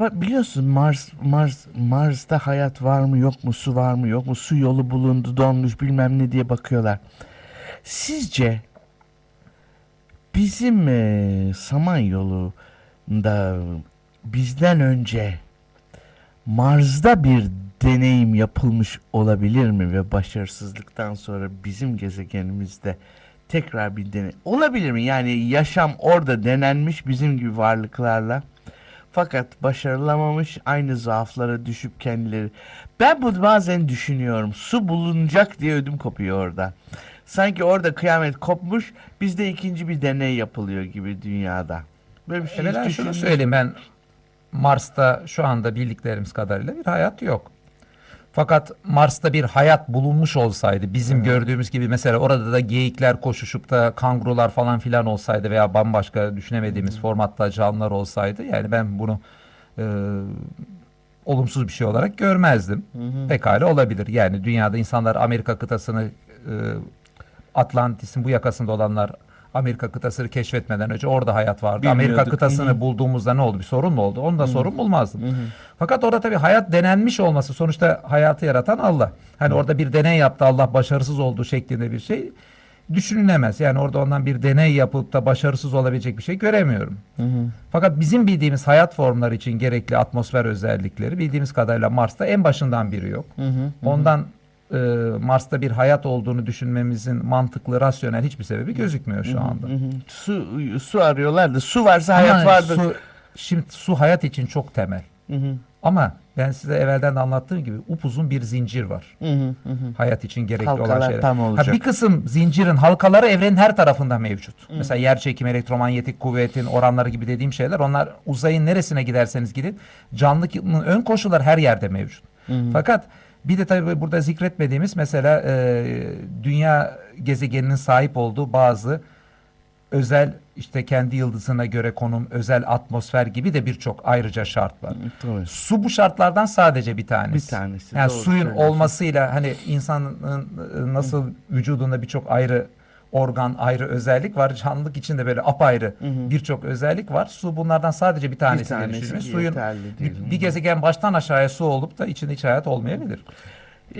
Biliyorsun Mars Mars Mars'ta hayat var mı yok mu su var mı yok mu su yolu bulundu donmuş bilmem ne diye bakıyorlar. Sizce bizim e, Samanyolu'nda bizden önce Mars'da bir deneyim yapılmış olabilir mi ve başarısızlıktan sonra bizim gezegenimizde tekrar bir deney olabilir mi? Yani yaşam orada denenmiş bizim gibi varlıklarla fakat başarılamamış aynı zaaflara düşüp kendileri. Ben bunu bazen düşünüyorum. Su bulunacak diye ödüm kopuyor orada. Sanki orada kıyamet kopmuş bizde ikinci bir deney yapılıyor gibi dünyada. Böyle bir şey Evvela şunu söyleyeyim ben Mars'ta şu anda bildiklerimiz kadarıyla bir hayat yok. Fakat Mars'ta bir hayat bulunmuş olsaydı bizim gördüğümüz gibi mesela orada da geyikler koşuşup da kangurular falan filan olsaydı veya bambaşka düşünemediğimiz formatta canlılar olsaydı yani ben bunu e, olumsuz bir şey olarak görmezdim. Pekala olabilir. Yani dünyada insanlar Amerika kıtasını e, Atlantis'in bu yakasında olanlar Amerika kıtasını keşfetmeden önce orada hayat vardı. Amerika Bilmiyorduk. kıtasını Hı hı. bulduğumuzda ne oldu? Bir sorun mu oldu? Onda sorun bulmazdım. Fakat orada tabii hayat denenmiş olması sonuçta hayatı yaratan Allah. Hani orada bir deney yaptı Allah başarısız olduğu şeklinde bir şey düşünülemez. Yani orada ondan bir deney yapıp da başarısız olabilecek bir şey göremiyorum. Fakat bizim bildiğimiz hayat formları için gerekli atmosfer özellikleri bildiğimiz kadarıyla Mars'ta en başından biri yok. Ondan e, Mars'ta bir hayat olduğunu düşünmemizin mantıklı, rasyonel hiçbir sebebi gözükmüyor şu anda. Hı hı. Su su arıyorlar da su varsa Ama hayat vardır. Su, şimdi su hayat için çok temel. Hı hı. Ama ben size evvelden de anlattığım gibi upuzun bir zincir var. Hı hı, hı hı. Hayat için gerekli olan Halkalar şeyler. tam Ha, olacak. bir kısım zincirin halkaları evrenin her tarafında mevcut. Mesela yer çekimi, elektromanyetik kuvvetin oranları gibi dediğim şeyler onlar uzayın neresine giderseniz gidin canlının ön koşulları her yerde mevcut. Fakat bir de tabii burada zikretmediğimiz mesela e, dünya gezegeninin sahip olduğu bazı özel işte kendi yıldızına göre konum, özel atmosfer gibi de birçok ayrıca şart var. Tabii. Su bu şartlardan sadece bir tanesi. Bir tanesi, Yani doğru suyun olmasıyla hani insanın nasıl vücudunda birçok ayrı organ, ayrı özellik var. Canlılık için de böyle apayrı birçok özellik var. Su bunlardan sadece bir tanesi, diye tanesi Suyun bir, bir gezegen baştan aşağıya su olup da içinde hiç hayat olmayabilir.